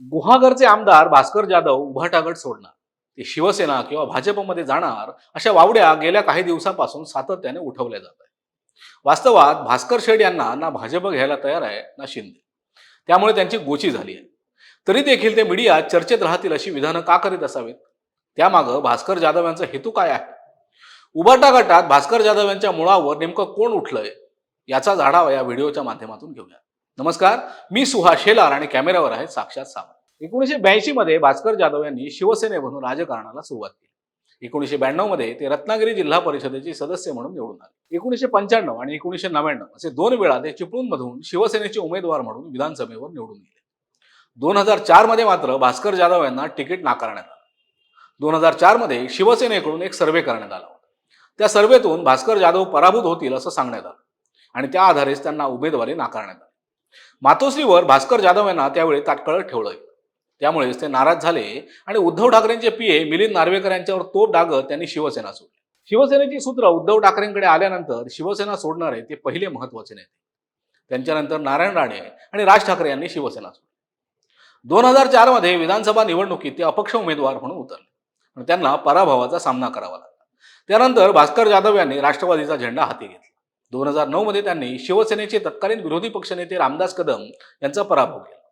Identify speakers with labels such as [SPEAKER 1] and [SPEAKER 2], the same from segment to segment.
[SPEAKER 1] गुहागरचे आमदार भास्कर जाधव उभाटागड सोडणार. ते शिवसेना किंवा भाजपमध्ये जाणार अशा वावड्या गेल्या काही दिवसांपासून सातत्याने उठवल्या जात आहेत. वास्तवात भास्कर शेड यांना ना भाजप घ्यायला तयार आहे ना शिंदे. त्यामुळे त्यांची गोची झाली आहे. तरी देखील ते मीडिया चर्चेत राहतील अशी विधानं का करीत असावीत? त्यामागं भास्कर जाधव यांचा हेतू काय आहे? उभाटा गटात भास्कर जाधव यांच्या मुळावर नेमकं कोण उठलंय? याचा आढावा या व्हिडिओच्या माध्यमातून घेऊया. नमस्कार मी सुहास शेलार आणि कॅमेऱ्यावर आहे साक्षात सावंत. एकोणीसशे ब्याऐंशी मध्ये भास्कर जाधव यांनी शिवसेनेमधून राजकारणाला सुरुवात केली. एकोणीसशे ब्याण्णवमध्ये ते रत्नागिरी जिल्हा परिषदेचे सदस्य म्हणून निवडून आले. एकोणीसशे पंच्याण्णव आणि एकोणीसशे नव्याण्णव असे दोन वेळा ते चिपळूणमधून शिवसेनेचे उमेदवार म्हणून विधानसभेवर निवडून गेले. दोन हजार चारमध्ये मात्र भास्कर जाधव यांना तिकीट नाकारण्यात आलं. दोन हजार चारमध्ये शिवसेनेकडून एक सर्वे करण्यात आला होता. त्या सर्वेतून भास्कर जाधव पराभूत होतील असं सांगण्यात आलं आणि त्या आधारेच त्यांना उमेदवारी नाकारण्यात आली. मातोश्रीवर भास्कर जाधव यांना त्यावेळी ताटकळत ठेवलं त्यामुळेच ते नाराज झाले आणि उद्धव ठाकरेंचे पीए मिलिंद नार्वेकर यांच्यावर तोप डागत त्यांनी शिवसेना सोडली. शिवसेनेची सूत्र उद्धव ठाकरेंकडे आल्यानंतर शिवसेना सोडणारे ते पहिले महत्त्वाचे नेते. त्यांच्यानंतर नारायण राणे आणि राज ठाकरे यांनी शिवसेना सोडली. दोन हजार चारमध्ये विधानसभा निवडणुकीत ते अपक्ष उमेदवार म्हणून उतरले. आणि त्यांना पराभवाचा सामना करावा लागला. त्यानंतर भास्कर जाधव यांनी राष्ट्रवादीचा झेंडा हाती घेतला. दोन हजार नऊ मध्ये त्यांनी शिवसेनेचे तत्कालीन विरोधी पक्षनेते रामदास कदम यांचा पराभव केला.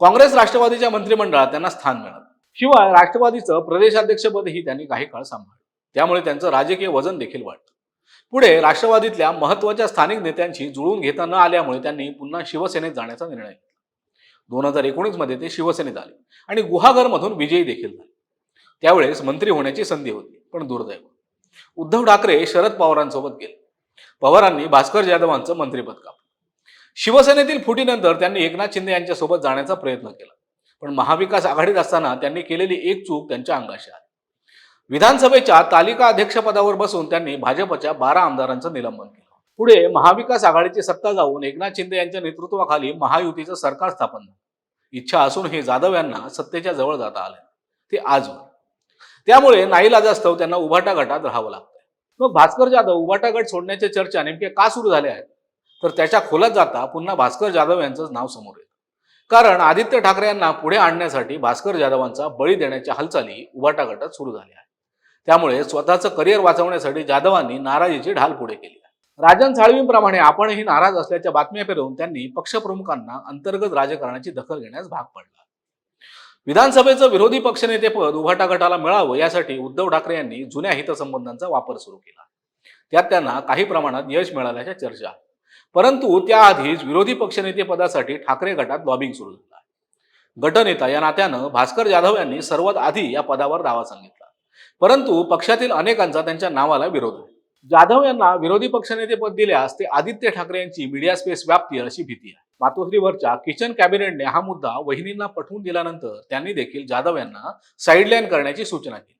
[SPEAKER 1] काँग्रेस राष्ट्रवादीच्या मंत्रिमंडळात त्यांना स्थान मिळालं. शिवाय राष्ट्रवादीचं प्रदेशाध्यक्षपदही त्यांनी काही काळ सांभाळलं. त्यामुळे त्यांचं राजकीय वजन देखील वाढतं. पुढे राष्ट्रवादीतल्या महत्त्वाच्या स्थानिक नेत्यांशी जुळून घेता न आल्यामुळे त्यांनी पुन्हा शिवसेनेत जाण्याचा निर्णय घेतला. दोन हजार एकोणीसमध्ये ते शिवसेनेत आले आणि गुहागरमधून विजयी देखील झाले. त्यावेळेस मंत्री होण्याची संधी होती पण दुर्दैव. उद्धव ठाकरे शरद पवारांसोबत गेले. पवारांनी भास्कर जाधवांचं मंत्रिपद कापलं. शिवसेनेतील फुटीनंतर त्यांनी एकनाथ शिंदे यांच्यासोबत जाण्याचा प्रयत्न केला. पण महाविकास आघाडीत असताना त्यांनी केलेली एक चूक त्यांच्या अंगाशी आली. विधानसभेच्या तालिका अध्यक्षपदावर बसून त्यांनी भाजपच्या बारा आमदारांचं निलंबन केलं. पुढे महाविकास आघाडीची सत्ता जाऊन एकनाथ शिंदे यांच्या नेतृत्वाखाली महायुतीचं सरकार स्थापन झालं. इच्छा असूनही जाधव यांना सत्तेच्या जवळ जाता आले ते आजवर. त्यामुळे नाईलाजास्तव त्यांना उभाटा गटात राहावं लागतं. मग भास्कर जाधव उभाटा गट सोडण्याच्या चर्चा नेमक्या का सुरू झाल्या आहेत? तर त्याच्या खोलात जाता पुन्हा भास्कर जाधव यांचंच नाव समोर येतं. कारण आदित्य ठाकरे यांना पुढे आणण्यासाठी भास्कर जाधवांचा बळी देण्याच्या हालचाली उभाटा गटात सुरू झाल्या आहेत. त्यामुळे स्वतःचं करिअर वाचवण्यासाठी जाधवांनी नाराजीची ढाल पुढे केली आहे. राजन साळवींप्रमाणे आपणही नाराज असल्याच्या बातम्या फिरवून त्यांनी पक्षप्रमुखांना अंतर्गत राजकारणाची दखल घेण्यास भाग पडला. विधानसभेचं विरोधी पक्षनेतेपद उभाटा गटाला मिळावं यासाठी उद्धव ठाकरे यांनी जुन्या हितसंबंधांचा वापर सुरू केला. त्यात त्यांना काही प्रमाणात यश मिळाल्याच्या चर्चा. परंतु त्याआधीच विरोधी पक्षनेतेपदासाठी ठाकरे गटात लॉबिंग सुरू झाला. गटनेता या नात्यानं भास्कर जाधव यांनी सर्वात आधी या पदावर दावा सांगितला परंतु पक्षातील अनेकांचा त्यांच्या नावाला विरोध आहे. जाधव यांना विरोधी पक्षनेतेपद दिल्यास ते आदित्य ठाकरे यांची मीडिया स्पेस व्याप्ती अशी भीती आहे. मातोश्रीवरच्या किचन कॅबिनेटने हा मुद्दा वहिनींना पठवून दिल्यानंतर त्यांनी देखील जाधव यांना साईडलाईन करण्याची सूचना केली.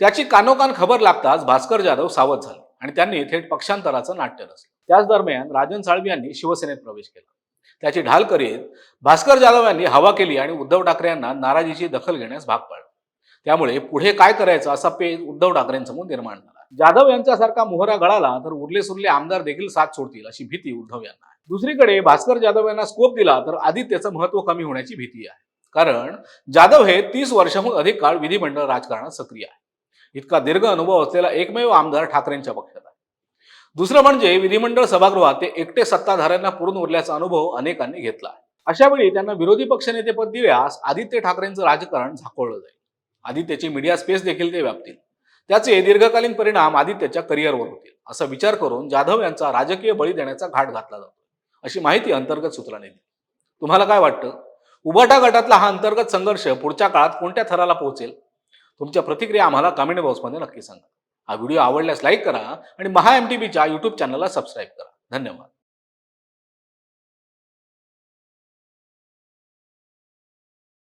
[SPEAKER 1] त्याची कानोकान खबर लागताच भास्कर जाधव सावध झाले आणि त्यांनी थेट पक्षांतराचं नाट्य रचलं. त्याच दरम्यान राजन साळवी यांनी शिवसेनेत प्रवेश केला. त्याची ढाल करीत भास्कर जाधव यांनी हवा केली आणि उद्धव ठाकरे यांना नाराजीची दखल घेण्यास भाग पाडलं. त्यामुळे पुढे काय करायचं असा पेज उद्धव ठाकरेंसमोर निर्माण झाला. जाधव यांच्यासारखा मोहरा गळाला तर उरले सुरले आमदार देखील साथ सोडतील अशी भीती उद्धव यांना. दुसरीकडे भास्कर जाधव यांना स्कोप दिला तर आदित्यचं महत्त्व कमी होण्याची भीती आहे. कारण जाधव हे तीस वर्षाहून अधिक काळ विधिमंडळ राजकारणात सक्रिय आहे. इतका दीर्घ अनुभव असलेला एकमेव आमदार ठाकरेंच्या पक्षात आहे. दुसरं म्हणजे विधिमंडळ सभागृहात ते एकटे सत्ताधाऱ्यांना पुरून उरल्याचा अनुभव अनेकांनी घेतला आहे. अशा वेळी त्यांना विरोधी पक्षनेतेपद दिल्यास आदित्य ठाकरेंचं राजकारण झाकोळलं जाईल. आदित्यची मीडिया स्पेस देखील ते व्यापतील. त्याचे दीर्घकालीन परिणाम आदित्यच्या करिअरवर होतील. असा विचार करून जाधव यांचा राजकीय बळी देण्याचा घाट घातला जातो. अशी माहिती अंतर्गत सूत्रांनी दिली. तुम्हाला काय वाटतं? उभाटा गटातला हा अंतर्गत संघर्ष पुढच्या काळात कोणत्या थराला पोहोचेल? तुमच्या प्रतिक्रिया आम्हाला कमेंट बॉक्समध्ये नक्की सांगा. हा व्हिडिओ आवडल्यास लाईक करा आणि महा एम टी बीच्या यूट्यूब चॅनलला सबस्क्राईब करा. धन्यवाद.